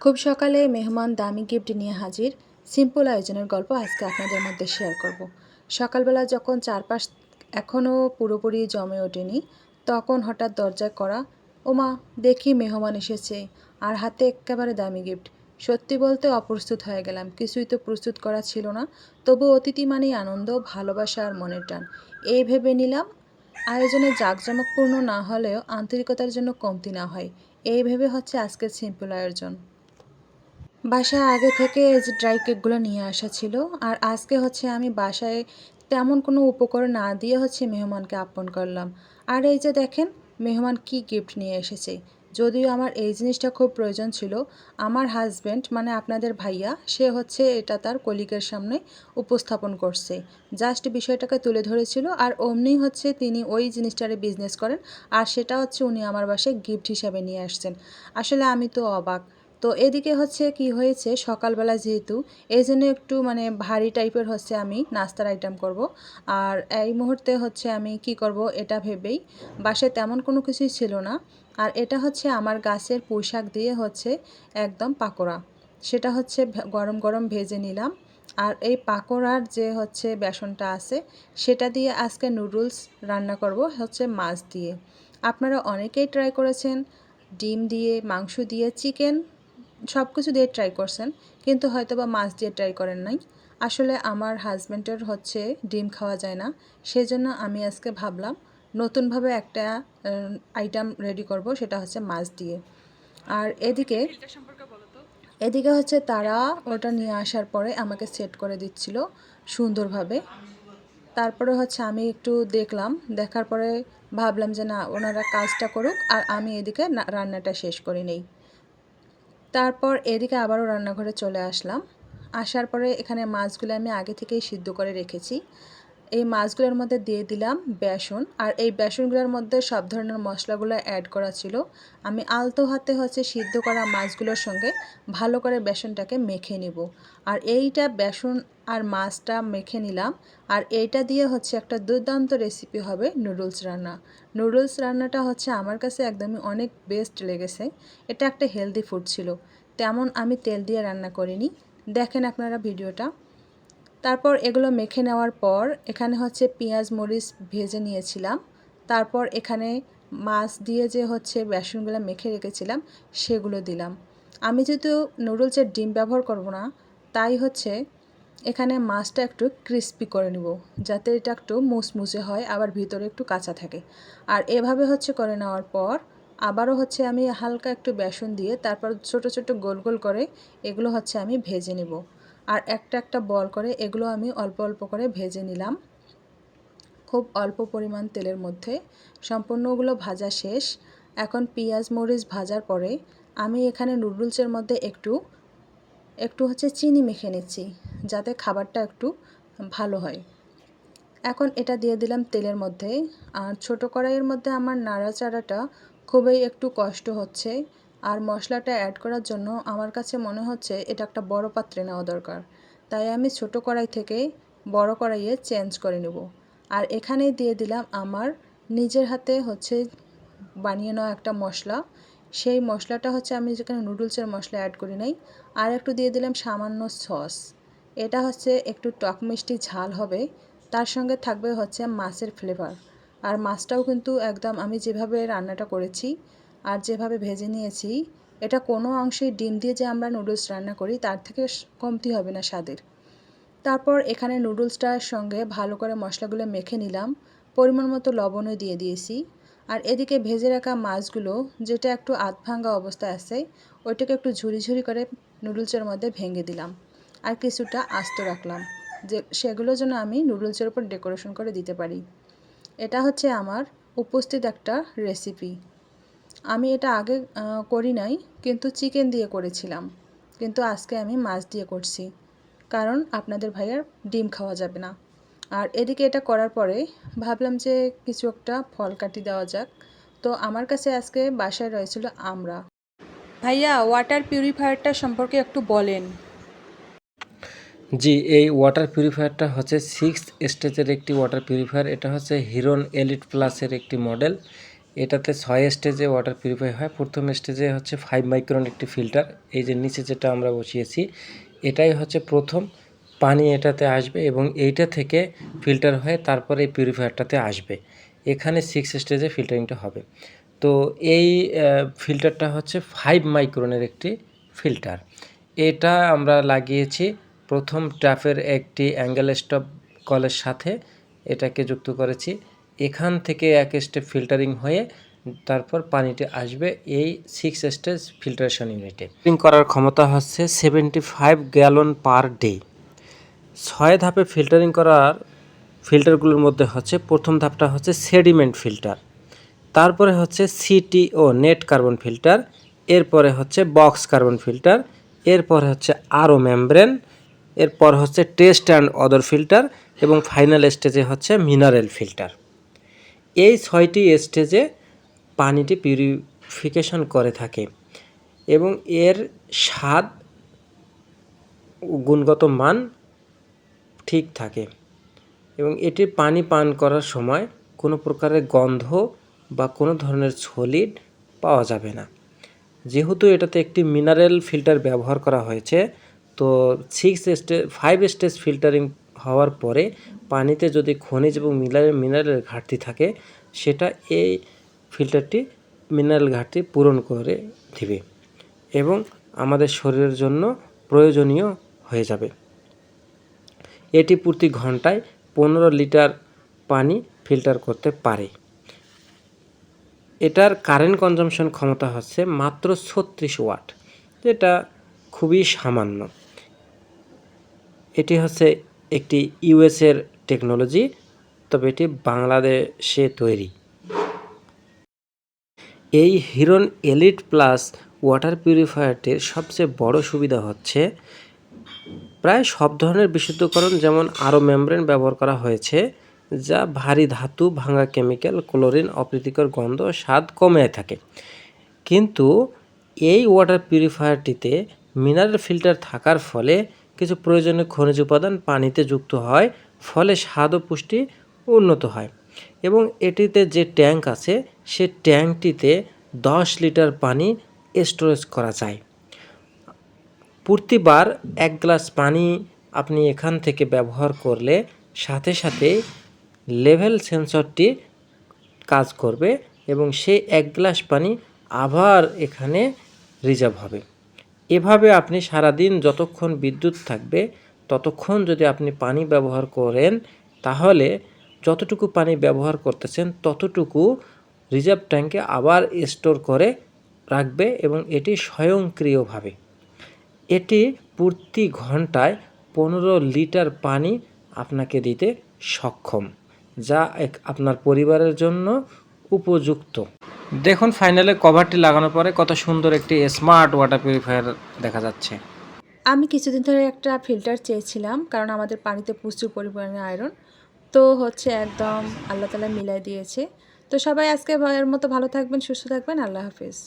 খুব সকালে মেহমান দামি গিফট নিয়ে হাজির। সিম্পল আয়োজনের গল্প আজকে আপনাদের মধ্যে শেয়ার করব। সকালবেলা যখন চারপাশ এখনও পুরোপুরি জমে ওঠেনি, তখন হঠাৎ দরজায় করা, ওমা, দেখি মেহমান এসেছে। আর হাতে একেবারে দামি গিফট। সত্যি বলতে অপ্রস্তুত হয়ে গেলাম, কিছুই তো প্রস্তুত করা ছিল না, তবু অতিথি মানেই আনন্দ, ভালোবাসা আর মনের টান। এই ভেবে নিলাম, আয়োজনে জাঁকজমকপূর্ণ না হলেও আন্তরিকতার জন্য কমতি না হয়। এই ভেবে হচ্ছে আজকের সিম্পল আয়োজন। বাসায় আগে থেকে এই যে ড্রাই কেকগুলো নিয়ে আসা ছিল, আর আজকে হচ্ছে আমি বাসায় তেমন কোনো উপকরণ না দিয়ে হচ্ছে মেহমানকে আপন করলাম। আর এই যে দেখেন, মেহমান কি গিফট নিয়ে এসেছে। যদিও আমার এই জিনিসটা খুব প্রয়োজন ছিল, আমার হাজব্যান্ড মানে আপনাদের ভাইয়া, সে হচ্ছে এটা তার কলিগের সামনে উপস্থাপন করছে। জাস্ট বিষয়টাকে তুলে ধরেছিল, আর অমনি হচ্ছে তিনি ওই জিনিসটারে বিজনেস করেন, আর সেটা হচ্ছে উনি আমার বাসায় গিফট হিসাবে নিয়ে আসছেন। আসলে আমি তো অবাক। তো এদিকে হচ্ছে কি হয়েছে? সকালবেলা যেহেতু এই জন্য একটু মানে ভারী টাইপের হচ্ছে আমি নাস্তার আইটেম করব। আর এই মুহূর্তে হচ্ছে আমি কি করব এটা ভেবেই, বাসায় তেমন কোনো কিছুই ছিল না। আর এটা হচ্ছে আমার গাছের পোশাক দিয়ে হচ্ছে একদম পাকোড়া। সেটা হচ্ছে গরম গরম ভেজে নিলাম। আর এই পাকোড়ার যে হচ্ছে বেসনটা আছে, সেটা দিয়ে আজকে নুডলস রান্না করব হচ্ছে মাছ দিয়ে। আপনারা অনেকেই ট্রাই করেছেন, ডিম দিয়ে, মাংস দিয়ে চিকেন সব কিছু দিয়ে ট্রাই করছেন কিন্তু হয়তো বা মাছ দিয়ে ট্রাই করেন নাই। আসলে আমার হাজব্যান্ডের হচ্ছে ডিম খাওয়া যায় না সেজন্য আমি আজকে ভাবলাম নতুনভাবে একটা আইটেম রেডি করব সেটা হচ্ছে মাছ দিয়ে। আর এদিকে এদিকে হচ্ছে তারা ওটা নিয়ে আসার পরে আমাকে সেট করে দিচ্ছিল সুন্দরভাবে। তারপরে হচ্ছে আমি একটু দেখলাম দেখার পরে ভাবলাম যে না ওনারা কাজটা করুক আর আমি এদিকে রান্নাটা শেষ করে নেই। তারপর এদিকে আবারও রান্নাঘরে চলে আসলাম। আসার পরে এখানে মাছগুলো আমি আগে থেকেই সিদ্ধ করে রেখেছি। এই মাছগুলোর মধ্যে দিয়ে দিলাম বেসন। আর এই বেসনগুলোর মধ্যে সব ধরনের মশলাগুলো অ্যাড করা ছিল। আমি আলতো হাতে হচ্ছে সিদ্ধ করা মাছগুলোর সঙ্গে ভালো করে বেসনটাকে মেখে নিব। আর এইটা বেসন আর মাছটা মেখে নিলাম। আর এইটা দিয়ে হচ্ছে একটা দুর্দান্ত রেসিপি হবে নুডলস রান্না। নুডলস রান্নাটা হচ্ছে আমার কাছে একদমই অনেক বেস্ট লেগেছে। এটা একটা হেলদি ফুড ছিল। তেমন আমি তেল দিয়ে রান্না করিনি। দেখেন আপনারা ভিডিওটা। তারপর এগুলো মেখে নেওয়ার পর এখানে হচ্ছে পেঁয়াজ, মরিচ ভেজে নিয়েছিলাম। তারপর এখানে মাছ দিয়ে যে হচ্ছে বেসনগুলো মেখে রেখেছিলাম, সেগুলো দিলাম। আমি যেহেতু নুডলসের ডিম ব্যবহার করব না, তাই হচ্ছে এখানে মাছটা একটু ক্রিস্পি করে নেব, যাতে এটা একটু মুসমুসে হয়, আবার ভিতরে একটু কাঁচা থাকে। আর এভাবে হচ্ছে করে নেওয়ার পর আবারও হচ্ছে আমি হালকা একটু বেসন দিয়ে তারপর ছোট ছোট গোল গোল করে এগুলো হচ্ছে আমি ভেজে নেব। আর একটা একটা বল করে এগুলো আমি অল্প অল্প করে ভেজে নিলাম। খুব অল্প পরিমাণ তেলের মধ্যে। সম্পূর্ণ ওগুলো ভাজা শেষ। এখন পেঁয়াজ মরিচ ভাজার পরে আমি এখানে নুডলসের মধ্যে একটু একটু হচ্ছে চিনি মেখে নিচ্ছি যাতে খাবারটা একটু ভালো হয়। এখন এটা দিয়ে দিলাম তেলের মধ্যে। আর ছোট কড়াইয়ের মধ্যে আমার নাড়াচাড়াটা খুবই একটু কষ্ট হচ্ছে। আর মশলাটা অ্যাড করার জন্য আমার কাছে মনে হচ্ছে এটা একটা বড় পাত্রে নেওয়া দরকার। তাই আমি ছোট কড়াই থেকে বড় কড়াইয়ে চেঞ্জ করে নেব। আর এখানে দিয়ে দিলাম আমার নিজের হাতে হচ্ছে বানিয়ে নেওয়া একটা মশলা। সেই মশলাটা হচ্ছে আমি যেখানে নুডলসের মশলা অ্যাড করি নাই, আর একটু দিয়ে দিলাম সামান্য সস এটা হচ্ছে একটু টক মিষ্টি ঝাল হবে, তার সঙ্গে থাকবে হচ্ছে মাছের ফ্লেভার আর মাছটাও কিন্তু একদম আমি যেভাবে রান্নাটা করেছি আর যেভাবে ভেজে নিয়েছি, এটা কোনো অংশেই ডিম দিয়ে যে আমরা নুডলস রান্না করি, তার থেকে কমতি হবে না স্বাদের। তারপর এখানে নুডলসটার সঙ্গে ভালো করে মশলাগুলো মেখে নিলাম। পরিমাণ মতো লবণও দিয়ে দিয়েছি। আর এদিকে ভেজে রাখা মাছগুলো, যেটা একটু আধ ভাঙ্গা অবস্থায় আছে, ওইটাকে একটু ঝুরি ঝুরি করে নুডলসের মধ্যে ভেঙে দিলাম। আর কিছুটা আস্ত রাখলাম, যে সেগুলো যেন আমি নুডলসের উপর ডেকোরেশন করে দিতে পারি। এটা হচ্ছে আমার উপস্থিত একটা রেসিপি। আমি এটা আগে করি নাই, কিন্তু চিকেন দিয়ে করেছিলাম। কিন্তু আজকে আমি মাছ দিয়ে করছি। কারণ আপনাদের ভাইয়ার ডিম খাওয়া যাবে না। আর এদিকে এটা করার পরে ভাবলাম যে কিছু একটা ফল কাটি দেওয়া যাক। তো আমার কাছে আজকে বাসায় রয়েছিল আমরা। ভাইয়া ওয়াটার পিউরিফায়ারটা সম্পর্কে একটু বলেন। জি, এই ওয়াটার পিউরিফায়ারটা হচ্ছে সিক্স স্টেজের একটি ওয়াটার পিউরিফায়ার এটা হচ্ছে হিরন এলিট প্লাসের একটি মডেল এটাতে ছয় স্টেজে ওয়াটার পিউরিফাই হয়। প্রথম স্টেজে হচ্ছে ফাইভ মাইক্রন একটি ফিল্টার এই যে নিচে যেটা আমরা বসিয়েছি, এটাই হচ্ছে প্রথম। পানি এটাতে আসবে এবং এইটা থেকে ফিল্টার হয়ে তারপরে এই পিউরিফায়ারটাতে আসবে। এখানে সিক্স স্টেজে ফিল্টারিংটা হবে। তো এই ফিল্টারটা হচ্ছে ফাইভ মাইক্রনের একটি ফিল্টার এটা আমরা লাগিয়েছি প্রথম ট্যাপের একটি অ্যাঙ্গেল স্টপ কলের সাথে। এটাকে যুক্ত করেছি। এখান থেকে এক স্টেপ ফিল্টারিং হয়ে তারপর পানিটি আসবে এই সিক্স স্টেজ ফিল্টারেশন ইউনিটে ফিল্টারিং করার ক্ষমতা হচ্ছে seventy five gallon per day ছয় ধাপে ফিল্টারিং করার ফিল্টারগুলোর মধ্যে হচ্ছে, প্রথম ধাপটা হচ্ছে সেডিমেন্ট ফিল্টার তারপরে হচ্ছে সিটিও নেট কার্বন ফিল্টার এরপরে হচ্ছে বক্স কার্বন ফিল্টার এরপরে হচ্ছে আরও মেমব্রেন এরপর হচ্ছে টেস্ট অ্যান্ড অদর ফিল্টার এবং ফাইনাল স্টেজে হচ্ছে মিনারেল ফিল্টার এই ছয়টি স্টেজে পানিটি পিউরিফিকেশন করে থাকে এবং এর স্বাদ গুণগত মান ঠিক থাকে এবং এটি পানি পান করার সময় কোনো প্রকারের গন্ধ বা কোনো ধরনের সলিড পাওয়া যাবে না। যেহেতু এটাতে একটি মিনারেল ফিল্টার ব্যবহার করা হয়েছে, তো six stage five stage filtering হওয়ার পরে পানিতে যদি খনিজ এবং মিনারেল, মিনারেলের ঘাটতি থাকে, সেটা এই ফিল্টারটি মিনারেল ঘাটতি পূরণ করে দিবে এবং আমাদের শরীরের জন্য প্রয়োজনীয় হয়ে যাবে। এটি প্রতি ঘন্টায় পনেরো লিটার পানি ফিল্টার করতে পারে। এটার কারেন্ট কনজামশন ক্ষমতা হচ্ছে মাত্র ছত্রিশ ওয়াট, যেটা খুবই সামান্য। এটি হচ্ছে একটি ইউএসের টেকনোলজি, তবে এটি বাংলাদেশে তৈরি। এই হিরন এলিট প্লাস ওয়াটার পিউরিফায়ারটির সবচেয়ে বড় সুবিধা হচ্ছে, প্রায় সব ধরনের বিশুদ্ধকরণ যেমন আরও মেমব্রেন ব্যবহার করা হয়েছে, যা ভারী ধাতু ভাঙা কেমিক্যাল, ক্লোরিন, অপ্রীতিকর গন্ধ, স্বাদ কমে থাকে। কিন্তু এই ওয়াটার পিউরিফায়ারটিতে মিনারেল ফিল্টার থাকার ফলে কিছু প্রয়োজনীয় খনিজ উপাদান পানিতে যুক্ত হয়, ফলে স্বাদ ও পুষ্টি উন্নত হয়। এবং এটিতে যে ট্যাঙ্ক আছে, সে ট্যাঙ্কটিতে দশ লিটার পানি স্টোরেজ করা যায়। প্রতিবার এক গ্লাস পানি আপনি এখান থেকে ব্যবহার করলে সাথে সাথে লেভেল সেন্সরটি কাজ করবে এবং সেই এক গ্লাস পানি আবার এখানে রিজার্ভ হবে। এভাবে আপনি সারাদিন যতক্ষণ বিদ্যুৎ থাকবে, ততক্ষণ যদি আপনি পানি ব্যবহার করেন, তাহলে যতটুকু পানি ব্যবহার করতেছেন, ততটুকু রিজার্ভ ট্যাঙ্কে আবার স্টোর করে রাখবে এবং এটি স্বয়ংক্রিয়ভাবে। এটি প্রতি ঘন্টায় পনেরো লিটার পানি আপনাকে দিতে সক্ষম, যা এক আপনার পরিবারের জন্য উপযুক্ত। দেখুন ফাইনালে কভারটি লাগানোর পরে কত সুন্দর একটি স্মার্ট ওয়াটার পিউরিফায়ার দেখা যাচ্ছে। আমি কিছুদিন ধরে একটা ফিল্টার চেয়েছিলাম, কারণ আমাদের পানিতে প্রচুর পরিমাণে আয়রন তো হচ্ছে একদম আল্লাহ তালা মিলাই দিয়েছে। তো সবাই আজকে এর মতো ভালো থাকবেন, সুস্থ থাকবেন, আল্লাহ হাফিজ।